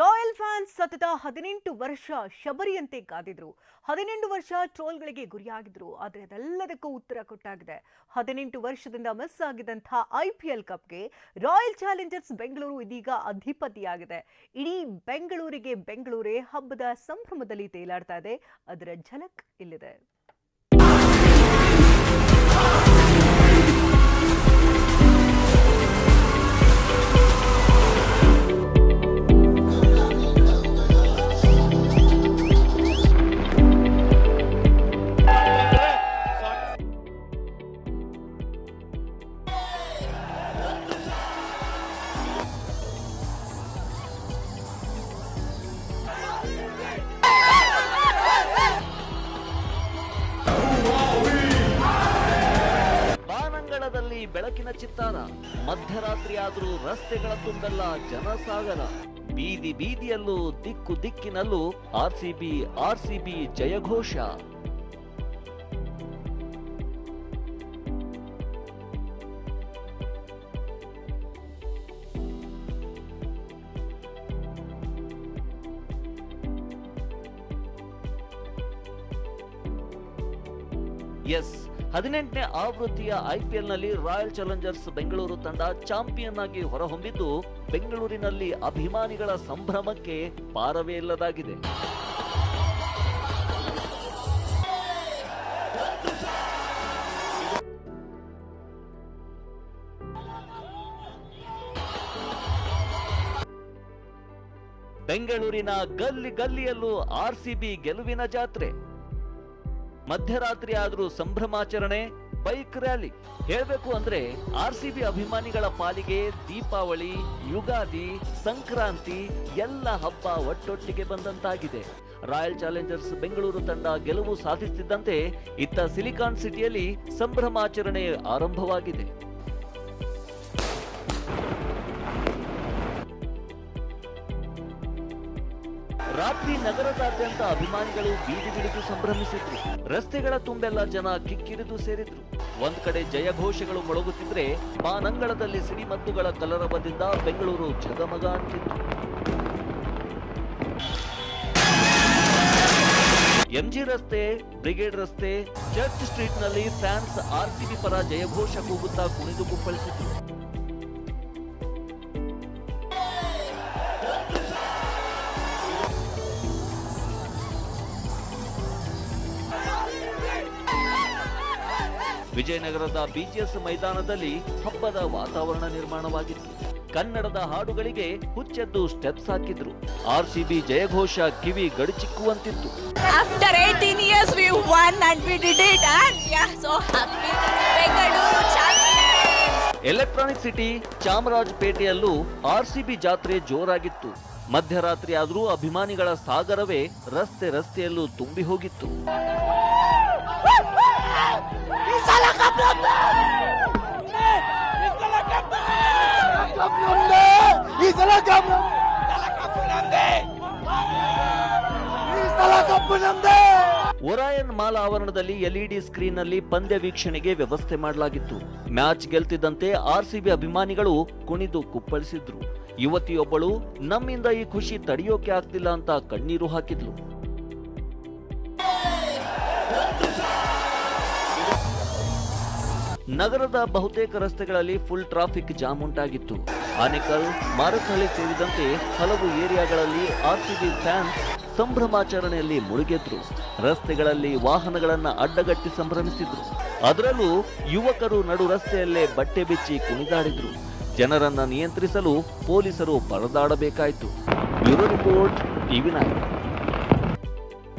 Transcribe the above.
Royal fans ಸತತ ಹದಿನೆಂಟು ವರ್ಷ ಶಬರಿಯಂತೆ ಕಾದಿದ್ರು. ಹದಿನೆಂಟು ವರ್ಷ ಟ್ರೋಲ್ಗಳಿಗೆ ಗುರಿಯಾಗಿದ್ರು, ಆದರೆ ಅದೆಲ್ಲದಕ್ಕೂ ಉತ್ತರ ಕೊಟ್ಟಾಗಿದೆ. ಹದಿನೆಂಟು ವರ್ಷದಿಂದ ಮಿಸ್ ಆಗಿದ್ದಂಥ ಐ ಪಿ ಎಲ್ ಕಪ್ಗೆ ರಾಯಲ್ ಚಾಲೆಂಜರ್ಸ್ ಬೆಂಗಳೂರು ಇದೀಗ ಅಧಿಪತಿಯಾಗಿದೆ. ಇಡೀ ಬೆಂಗಳೂರಿಗೆ ಬೆಂಗಳೂರೇ ಹಬ್ಬದ ಸಂಭ್ರಮದಲ್ಲಿ ತೇಲಾಡ್ತಾ ಇದೆ. ಅದರ ಝಲಕ್ ಇಲ್ಲಿದೆ. ಬಾನಂಗಳದಲ್ಲಿ ಬೆಳಕಿನ ಚಿತ್ತಾನ. ಮಧ್ಯರಾತ್ರಿಯಾದರೂ ರಸ್ತೆಗಳ ತುಂಬೆಲ್ಲ ಜನಸಾಗರ. ಬೀದಿ ಬೀದಿಯಲ್ಲೂ ದಿಕ್ಕು ದಿಕ್ಕಿನಲ್ಲೂ R C B R C B ಜಯಘೋಷ. S. ಹದಿನೆಂಟನೇ ಆವೃತ್ತಿಯ ಐಪಿಎಲ್ನಲ್ಲಿ ರಾಯಲ್ ಚಾಲೆಂಜರ್ಸ್ ಬೆಂಗಳೂರು ತಂಡ ಚಾಂಪಿಯನ್ ಆಗಿ ಹೊರಹೊಮ್ಮಿದ್ದು, ಬೆಂಗಳೂರಿನಲ್ಲಿ ಅಭಿಮಾನಿಗಳ ಸಂಭ್ರಮಕ್ಕೆ ಪಾರವೇ ಇಲ್ಲದಾಗಿದೆ. ಬೆಂಗಳೂರಿನ ಗಲ್ಲಿ ಗಲ್ಲಿಯಲ್ಲೂ ಆರ್ಸಿಬಿ ಗೆಲುವಿನ ಜಾತ್ರೆ. ಮಧ್ಯರಾತ್ರಿ ಆದರೂ ಸಂಭ್ರಮಾಚರಣೆ, ಬೈಕ್ ರ್ಯಾಲಿ. ಹೇಳಬೇಕು ಅಂದ್ರೆ ಆರ್ಸಿಬಿ ಅಭಿಮಾನಿಗಳ ಪಾಲಿಗೆ ದೀಪಾವಳಿ, ಯುಗಾದಿ, ಸಂಕ್ರಾಂತಿ ಎಲ್ಲ ಹಬ್ಬ ಒಟ್ಟೊಟ್ಟಿಗೆ ಬಂದಂತಾಗಿದೆ. ರಾಯಲ್ ಚಾಲೆಂಜರ್ಸ್ ಬೆಂಗಳೂರು ತಂಡ ಗೆಲುವು ಸಾಧಿಸುತ್ತಿದ್ದಂತೆ ಇತ್ತ ಸಿಲಿಕಾನ್ ಸಿಟಿಯಲ್ಲಿ ಸಂಭ್ರಮಾಚರಣೆ ಆರಂಭವಾಗಿದೆ. ರಾತ್ರಿ ನಗರದಾದ್ಯಂತ ಅಭಿಮಾನಿಗಳು ಬೀದಿ ಬಿಡಿದು ಸಂಭ್ರಮಿಸಿದ್ರು. ರಸ್ತೆಗಳ ತುಂಬೆಲ್ಲ ಜನ ಕಿಕ್ಕಿರಿದು ಸೇರಿದ್ರು. ಒಂದ್ ಕಡೆ ಜಯಘೋಷಗಳು ಮೊಳಗುತ್ತಿದ್ರೆ ಮಾನಂಗಳದಲ್ಲಿ ಸಿಡಿಮದ್ದುಗಳ ಕಲರವದಿಂದ ಬೆಂಗಳೂರು ಜಗಮಗ ಅಂತಿತ್ತು. ಎಂಜಿ ರಸ್ತೆ, ಬ್ರಿಗೇಡ್ ರಸ್ತೆ, ಚರ್ಚ್ ಸ್ಟ್ರೀಟ್ನಲ್ಲಿ ಫ್ಯಾನ್ಸ್ ಆರ್ಸಿಬಿ ಪರ ಜಯಘೋಷ ಕೂಗುತ್ತಾ ಕುಣಿದು ಕುಪ್ಪಳಿಸಿದ್ರು. ವಿಜಯನಗರದ ಬಿಜಿಎಸ್ ಮೈದಾನದಲ್ಲಿ ಹಬ್ಬದ ವಾತಾವರಣ ನಿರ್ಮಾಣವಾಗಿತ್ತು. ಕನ್ನಡದ ಹಾಡುಗಳಿಗೆ ಹುಚ್ಚೆದ್ದು ಸ್ಟೆಪ್ಸ್ ಹಾಕಿದ್ರು. ಆರ್ಸಿಬಿ ಜಯಘೋಷ ಕಿವಿ ಗಡಿಚಿಕ್ಕುವಂತಿತ್ತು. After 18 years, we won and we did it, and we are so happy. Bengaluru champions. Electronic City ಚಾಮರಾಜಪೇಟೆಯಲ್ಲೂ RCB ಜಾತ್ರೆ ಜೋರಾಗಿತ್ತು. ಮಧ್ಯರಾತ್ರಿ ಆದರೂ ಅಭಿಮಾನಿಗಳ ಸಾಗರವೇ ರಸ್ತೆ ರಸ್ತೆಯಲ್ಲೂ ತುಂಬಿ ಹೋಗಿತ್ತು. Orion mall L E D LED ಸ್ಕ್ರೀನ್ನಲ್ಲಿ ಪಂದ್ಯ ವೀಕ್ಷಣೆಗೆ ವ್ಯವಸ್ಥೆ ಮಾಡಲಾಗಿತ್ತು. ಮ್ಯಾಚ್ ಗೆಲ್ತಿದ್ದಂತೆ ಆರ್ಸಿಬಿ ಅಭಿಮಾನಿಗಳು ಕುಣಿದು ಕುಪ್ಪಳಿಸಿದ್ರು. ಯುವತಿಯೊಬ್ಬಳು, ನಮ್ಮಿಂದ ಈ ಖುಷಿ ತಡೆಯೋಕೆ ಆಗ್ತಿಲ್ಲ ಅಂತ ಕಣ್ಣೀರು ಹಾಕಿದ್ಲು. ನಗರದ ಬಹುತೇಕ ರಸ್ತೆಗಳಲ್ಲಿ ಫುಲ್ ಟ್ರಾಫಿಕ್ ಜಾಮ್ ಉಂಟಾಗಿತ್ತು. ಆನೇಕಲ್ ಮಾರಕಹಳ್ಳಿ ಸೇರಿದಂತೆ ಹಲವು ಏರಿಯಾಗಳಲ್ಲಿ ಆರ್ಸಿಬಿ ಫ್ಯಾನ್ಸ್ ಸಂಭ್ರಮಾಚರಣೆಯಲ್ಲಿ ಮುಳುಗೆದ್ರು. ರಸ್ತೆಗಳಲ್ಲಿ ವಾಹನಗಳನ್ನು ಅಡ್ಡಗಟ್ಟಿ ಸಂಭ್ರಮಿಸಿದ್ರು. ಅದರಲ್ಲೂ ಯುವಕರು ನಡು ರಸ್ತೆಯಲ್ಲೇ ಬಟ್ಟೆ ಬಿಚ್ಚಿ ಕುಣಿದಾಡಿದ್ರು. ಜನರನ್ನ ನಿಯಂತ್ರಿಸಲು ಪೊಲೀಸರು ಪರದಾಡಬೇಕಾಯಿತು. Bureau report TV nine